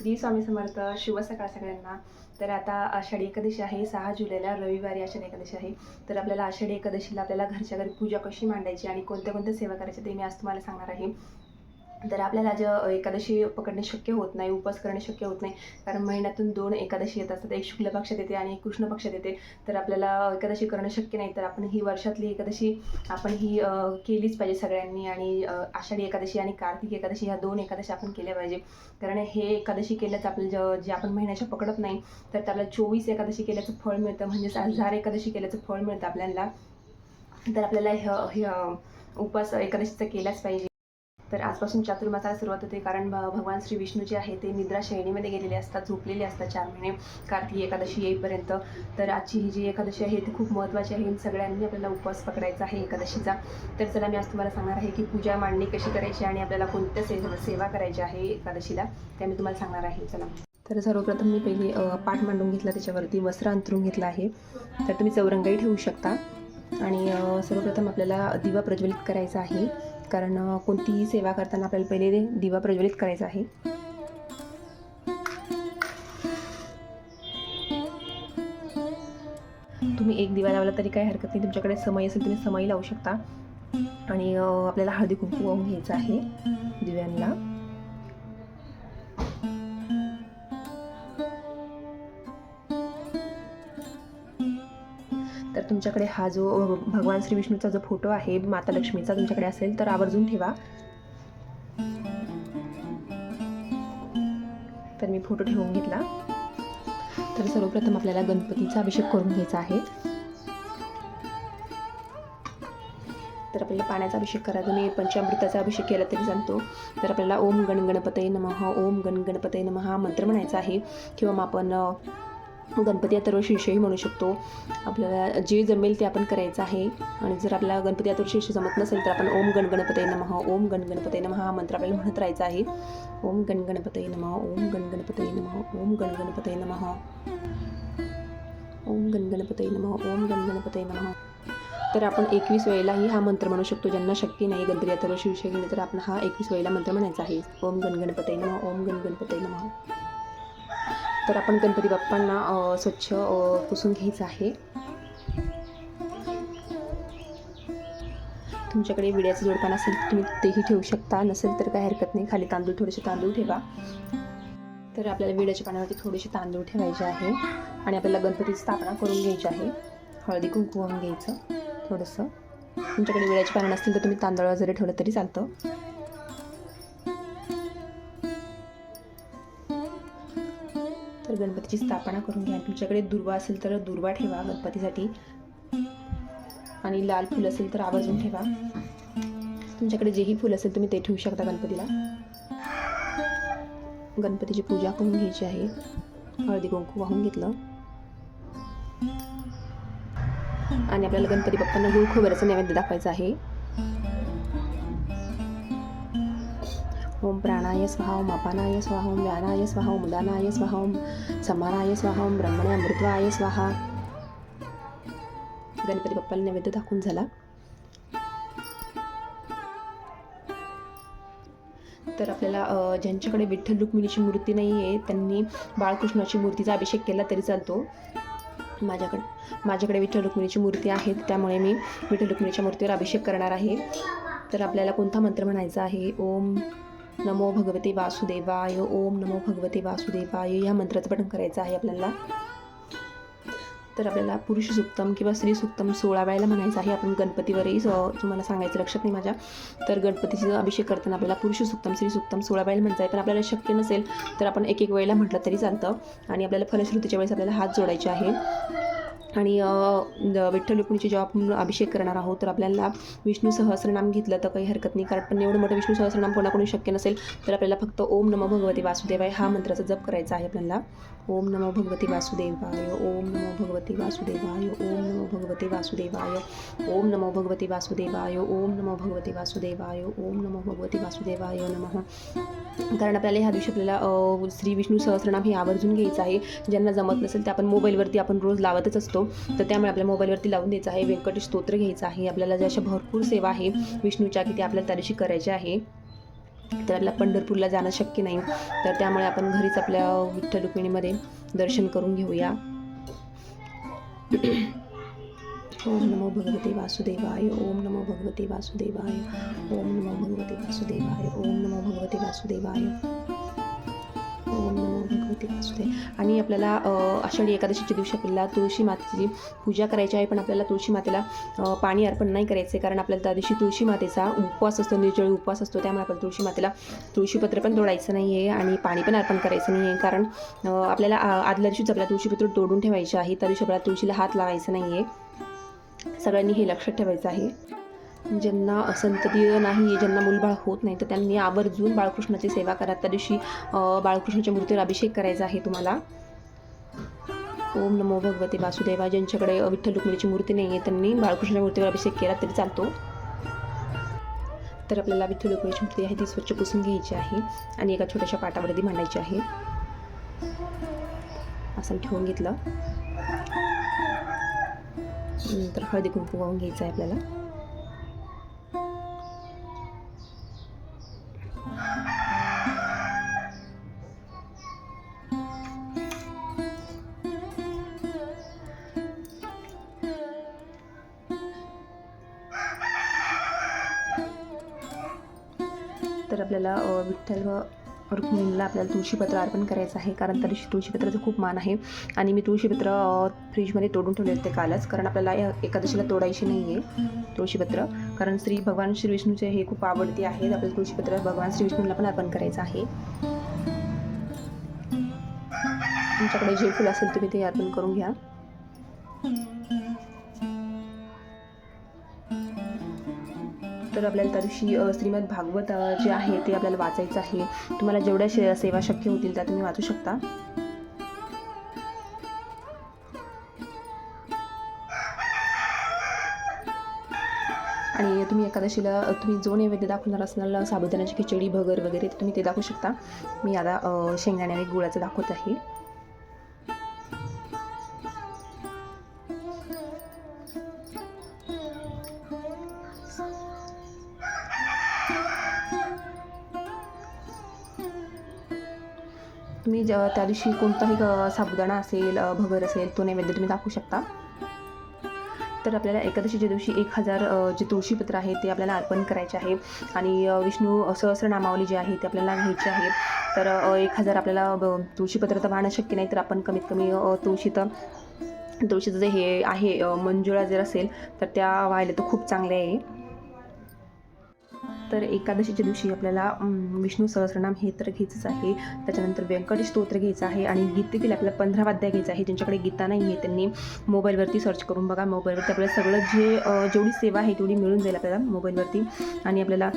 श्री स्वामी समर्थ शुभ सकाळ सगळ्यांना. तर आता आषाढी एकादशी आहे सहा जुलैला रविवारी आषाढी एकादशी आहे. तर आपल्याला आषाढी एकादशीला आपल्याला घरच्या घरी पूजा कशी मांडायची आणि कोणत्या कोणत्या सेवा करायच्या ते मी आज तुम्हाला सांगणार आहे. तर आपल्याला जे एकादशी पकडणे शक्य होत नाही उपवास करणे शक्य होत नाही कारण महिन्यातून दोन एकादशी येत असतात. एक शुक्ल पक्षात येते आणि एक कृष्ण पक्षात येते तर आपल्याला एकादशी करणं शक्य नाही. तर आपण ही वर्षातली एकादशी आपण ही केलीच पाहिजे सगळ्यांनी. आणि आषाढी एकादशी आणि कार्तिक एकादशी ह्या दोन एकादशी आपण केल्या पाहिजे. कारण हे एकादशी केल्याच आपल्याला ज जे आपण महिन्याच्या पकडत नाही तर आपल्याला चोवीस एकादशी केल्याचं फळ मिळतं. म्हणजेच हजार एकादशी केल्याचं फळ मिळतं आपल्याला. तर आपल्याला ह हे उपवास एकादशीचा केलाच पाहिजे. तर आजपासून चातुर्मासाला सुरुवात होते कारण भगवान श्री विष्णू जे आहे ते निद्रा श्रेणीमध्ये गेलेले असतात झोपलेले असतात चार महिने कार्तिक एकादशी येईपर्यंत. तर आजची ही जी एकादशी आहे ती खूप महत्त्वाची आहे सगळ्यांनी आपल्याला उपवास पकडायचा आहे एकादशीचा. तर चला मी आज तुम्हाला सांगणार आहे की पूजा मांडणी कशी करायची आणि आपल्याला कोणत्या से सेवा करायची आहे एकादशीला त्या मी तुम्हाला सांगणार आहे. चला. तर सर्वप्रथम मी पहिली पाठ मांडून घेतला त्याच्यावरती वस्त्र अंतरून घेतलं आहे. तर तुम्ही चौरंगाई ठेवू शकता. आणि सर्वप्रथम आपल्याला दिवा प्रज्वलित करायचा आहे. कारण कोणतीही सेवा करताना आपल्याला पहिले दिवा प्रज्वलित करायचा आहे. तुम्ही एक दिवा लावला तरी काही हरकत नाही. तुमच्याकडे समय असेल तुम्ही समय लावू शकता. आणि आपल्याला हळदी कुंकू वाहून घ्यायचं आहे दिव्यांना. तर तुमच्याकडे हा जो भगवान श्री विष्णूचा जो फोटो आहे माता लक्ष्मीचा तुमच्याकडे असेल तर आवर्जून ठेवा. तर मी फोटो ठेवून घेतला. तर सर्वप्रथम आपल्याला गणपतीचा अभिषेक करून घ्यायचा आहे. तर आपल्याला पाण्याचा अभिषेक करायचा मी पंचामृताचा अभिषेक केला तरी जाणतो तर आपल्याला ओम गण गणपतय नमः ओम गण गणपतय नमः हा मंत्र म्हणायचा आहे. किंवा मग आपण गणपती अथर्व शीर्षही म्हणू शकतो. आपल्याला जे जमेल ते आपण करायचं आहे. आणि जर आपल्याला गणपती अथर्व शीर्ष जमत नसेल तर आपण ओम गण नमः ओम गण गणपतये नमः हा मंत्र आपल्याला म्हणत राहायचा आहे. ओम गण गणपतये नमः ओम गण गणपतये नमः ओम गण गणपतये नमः. ओम गण नमः ओम गण गणपतये नमः. तर आपण एकवीस वेळेलाही हा मंत्र म्हणू शकतो. ज्यांना शक्य नाही गणपती अथर्व शीर्ष घेणे तर आपण हा एकवीस वेळेला मंत्र म्हणायचा आहे. ओम गण नमः ओम गण नमः. तर आपण गणपती बाप्पांना स्वच्छ पुसून घ्यायचं आहे. तुमच्याकडे विड्याचं जोडपान असेल तर तुम्ही तेही ठेवू शकता. नसेल तर काही हरकत नाही. खाली तांदूळ थोडेसे तांदूळ ठेवा. तर आपल्याला विड्याच्या पाण्यावरती थोडेसे तांदूळ ठेवायचे आहे आणि आपल्याला गणपतीची स्थापना करून घ्यायची आहे. हळदी कुंकू घ्यायचं थोडंसं. तुमच्याकडे विड्याची पानं नसतील तर तुम्ही तांदळावर जरी ठेवलं तरी चालतं. गणपतीची स्थापना करून घ्या. तुमच्याकडे दुर्वा असेल तर दुर्वा ठेवा गणपतीसाठी. आणि लाल फुल असेल तर आवर्जून ठेवा. तुमच्याकडे जेही फुल असेल तुम्ही ते ठेवू शकता गणपतीला. गणपतीची पूजा करून घ्यायची आहे. हळदी कुंकू वाहून घेतलं. आणि आपल्याला गणपती बाप्पांना गुळ खोबऱ्याचा नैवेद्य दाखवायचा आहे. ओम प्राणाय स्वाहा ओम अपानाय स्वाहा ओम व्यानाय स्वाहा ओम उदानाय स्वाहा ओम समानाय स्वाहा ओम ब्रह्मणे अमृत्वाय स्वाहा. गणपती बाप्पाला नैवेद्य दाखवून झाला. तर आपल्याला ज्यांच्याकडे विठ्ठल रुक्मिणीची मूर्ती नाही आहे त्यांनी बाळकृष्णाची मूर्तीचा अभिषेक केला तरी चालतो. माझ्याकडे माझ्याकडे विठ्ठल रुक्मिणीची मूर्ती आहे त्यामुळे मी विठ्ठल रुक्मिणीच्या मूर्तीवर अभिषेक करणार आहे. तर आपल्याला कोणता मंत्र म्हणायचा आहे? ओम नमो भगवते वासुदेवाय. ओम नमो भगवते वासुदेवाय. या मंत्राचं पठण करायचं आहे आपल्याला. तर आपल्याला पुरुष सुक्तम किंवा स्त्री सुक्तम सोळा वेळेला म्हणायचं आहे. आपण गणपतीवरही तुम्हाला सांगायचं लक्षात नाही माझ्या. तर गणपतीचा अभिषेक करताना आपल्याला पुरुष सुक्तम स्त्री सुक्तम सोळा वेळेला म्हणायचं आहे. पण आपल्याला शक्य नसेल तर आपण एक एक वेळेला म्हटलं तरी चालतं. आणि आपल्याला फलश्रुतीच्या वेळेस आपल्याला हात जोडायचे आहे. आणि द- विठ्ठल रुक्मिणीची जेव्हा आपण अभिषेक करणार आहोत तर आपल्याला विष्णू सहस्रनाम घेतलं तर काही हरकत नाही. कारण पण एवढं मोठं विष्णू सहस्रनाम कोणाकडून शक्य नसेल तर आपल्याला फक्त ओम नमो भगवती वासुदेवाय हा मंत्राचा जप करायचा आहे आपल्याला. ओम नमो भगवती वासुदेवाय ओम नमो भगवती वासुदेवाय ओम नमो भगवती वासुदेवाय ओम नमो भगवती वासुदेवाय ओम नमो भगवती वासुदेवाय ओम नमो भगवती वासुदेवाय नमः. कारण आपल्याला ह्या दिवशी आपल्याला श्री विष्णू सहस्रनाम हे आवर्जून घ्यायचं आहे. ज्यांना जमत नसेल ते आपण मोबाईलवरती आपण रोज लावतच असतो. तर त्यामुळे आपल्या मोबाईलवरती लावून द्यायचं आहे. व्यंकटेश स्तोत्र घ्यायचं आहे. आपल्याला ज्या अशा भरपूर सेवा आहे विष्णूच्या की ते आपल्याला त्या दिवशी करायच्या आहे. तर आपल्याला पंढरपूरला जाणं शक्य नाही. तर त्यामुळे आपण घरीच आपल्या विठ्ठल रुक्मिणीमध्ये दर्शन करून घेऊया. ओम नमो भगवते वासुदेवाय ओम नमो भगवते वासुदेवाय ओम नमो भगवते वासुदेवाय ओम नमो भगवते वासुदेवाय. ओम नमो भगवते आणि आपल्याला आषाढी एकादशीच्या दिवशी आपल्याला तुळशी मातेची पूजा करायची आहे पण आपल्याला तुळशी मातेला पाणी अर्पण नाही करायचे कारण आपल्याला त्या दिवशी तुळशी मातेचा उपवास असतो निर्जळी उपवास असतो त्यामुळे आपल्याला तुळशी मातेला तुळशीपत्र पण तोडायचं नाही आहे आणि पाणी पण अर्पण करायचं नाही आहे कारण आपल्याला आ- आदल्या दिवशीच आपल्याला तुळशीपत्र तोडून ठेवायचे आहे त्या दिवशी आपल्याला तुळशीला हात लावायचा नाही आहे सगळ्यांनी हे लक्षात ठेवायचं आहे. ज्यांना संतती नाही आहे ज्यांना मुलबाळ होत नाही तर त्यांनी आवर्जून बाळकृष्णाची सेवा करा. त्या दिवशी बाळकृष्णाच्या मूर्तीवर अभिषेक करायचा आहे तुम्हाला. ओम नमो भगवते वासुदेवा ज्यांच्याकडे विठ्ठल रुक्मिणीची मूर्ती नाही आहे त्यांनी बाळकृष्णाच्या मूर्तीवर अभिषेक केला तरी चालतो. तर आपल्याला विठ्ठल रुक्मिणीची मूर्ती आहे ती स्वच्छ पुसून घ्यायची आहे आणि एका छोट्याशा पाटावरती मांडायची आहे. असं ठेवून घेतलं. नंतर हळदी कुंकू वाहून घ्यायचं आहे आपल्याला. आपल्याला विठ्ठल व रुक्मिणीला आपल्याला तुळशीपत्र अर्पण करायचं आहे. कारण त्या तुळशीपत्राचं खूप मान आहे. आणि मी तुळशीपत्र फ्रीजमध्ये तोडून ठेवले होते कालच. कारण आपल्याला या एकादशीला तोडायची नाही आहे तुळशीपत्र. कारण श्री भगवान श्री विष्णूचे हे खूप आवडते आहेत आपल्याला तुळशीपत्र भगवान श्री विष्णूला पण अर्पण करायचं आहे. तुमच्याकडे जे फुल असेल तुम्ही ते अर्पण करून घ्या. तर आपल्याला त्या दिवशी श्रीमद भागवत जे आहे ते आपल्याला वाचायचं आहे. तुम्हाला जेवढ्या शे सेवा शक्य होतील त्या तुम्ही वाचू शकता. आणि तुम्ही एकादशीला तुम्ही जो नैवेद्य दाखवणार असणार साबुदाण्याची खिचडी भगर वगैरे तुम्ही ते दाखवू शकता. मी आता शेंगदाण्या आणि गुळाचं दाखवत आहे. तुम्ही ज त्या दिवशी कोणताही साबुदाणा असेल भगर असेल तो नैवेद्य तुम्ही दाखवू शकता. तर आपल्याला एकादशीच्या दिवशी एक हजार जे तुळशीपत्र आहे ते आपल्याला अर्पण करायचे आहे. आणि विष्णू सहस्रनामावली जी आहे ती आपल्याला घ्यायची आहे. तर एक हजार आपल्याला ब- तुळशीपत्र तर वाहणं शक्य नाही तर आपण कमीत कमी तुळशी तर तुळशीचं जे हे आहे मंजुळा जर असेल तर त्या व्हायला तर खूप चांगल्या आहे. तर एकादशीच्या दिवशी आपल्याला विष्णू सहस्रनाम हे तर घ्यायचंच आहे. त्याच्यानंतर व्यंकटेश स्तोत्र घ्यायचं आहे आणि गीतेतील आपल्याला पंधरा वाद्या घ्यायचं आहे. ज्यांच्याकडे गीता नाही आहे त्यांनी मोबाईलवरती सर्च करून बघा. मोबाईलवरती आपल्याला सगळं जे जेवढी सेवा आहे तेवढी मिळून जाईल आपल्याला मोबाईलवरती. आणि आपल्याला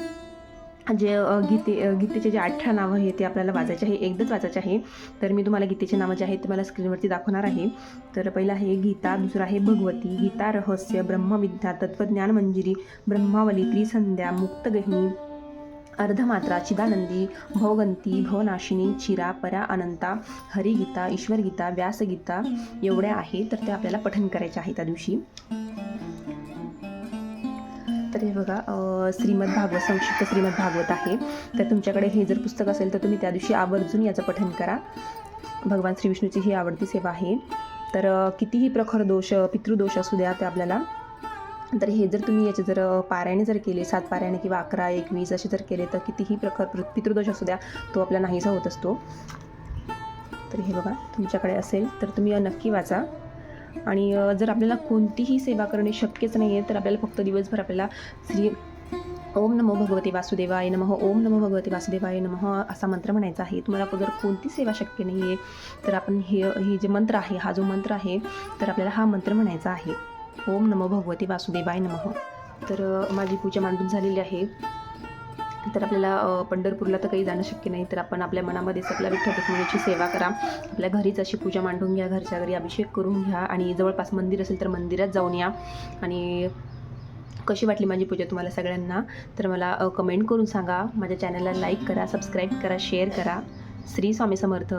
जे गीते गीतेचे जे अठरा नावं आहे ते आपल्याला वाचायचे आहे एकदाच वाचायचे आहे. तर मी तुम्हाला गीतेचे नावं जे आहेत ते मला स्क्रीनवरती दाखवणार आहे. तर पहिलं आहे गीता दुसरं आहे भगवती गीता रहस्य ब्रह्मविद्या तत्वज्ञान मंजिरी ब्रह्मावली त्रिसंध्या मुक्तगहिनी अर्धमात्रा चिदानंदी भवगंती भवनाशिनी चिरा परा अनंता हरिगीता ईश्वरगीता व्यासगीता एवढ्या आहे तर त्या आपल्याला पठन करायच्या आहे त्या दिवशी. तर हे बघा श्रीमद भागवत संक्षिप्त श्रीमद भागवत आहे. तर तुमच्याकडे हे जर पुस्तक असेल तर तुम्ही त्या दिवशी आवर्जून याचं पठन करा. भगवान श्री विष्णूची ही आवडती सेवा आहे. तर कितीही प्रखर दोष पितृदोष असू द्या ते आपल्याला तर हे जर तुम्ही याचे जर पाऱ्याने पारायणे जर केले सात पारायणे किंवा अकरा एकवीस असे जर केले तर कितीही प्रखर पितृदोष असू द्या तो आपला नाहीसा होत असतो. तर हे बघा तुमच्याकडे असेल तर तुम्ही नक्की वाचा. आणि जर आपल्याला कोणतीही सेवा करणे शक्यच नाही आहे तर आपल्याला फक्त दिवसभर आपल्याला श्री ओम नमो भगवते वासुदेवाय नमः ओम नमो भगवते वासुदेवाय नमः असा मंत्र म्हणायचा आहे. तुम्हाला जर कोणती सेवा शक्य नाही आहे तर आपण हे हे जे मंत्र आहे हा जो मंत्र आहे तर आपल्याला हा मंत्र म्हणायचा आहे. ओम नमो भगवते वासुदेवाय नमः. तर माझी पूजा मांडून झालेली आहे. तर आपल्याला पंढरपूरला तर काही जाणं शक्य नाही. तर आपण आपल्या मनामध्येच आपल्या विठ्ठल रुक्मिणीची सेवा करा. आपल्या घरीच अशी पूजा मांडून घ्या घरच्या घरी अभिषेक करून घ्या आणि जवळपास मंदिर असेल तर मंदिरात जाऊन या. आणि कशी वाटली माझी पूजा तुम्हाला सगळ्यांना? तर मला कमेंट करून सांगा. माझ्या चॅनलला लाईक करा सबस्क्राईब करा शेअर करा. श्री स्वामी समर्थ.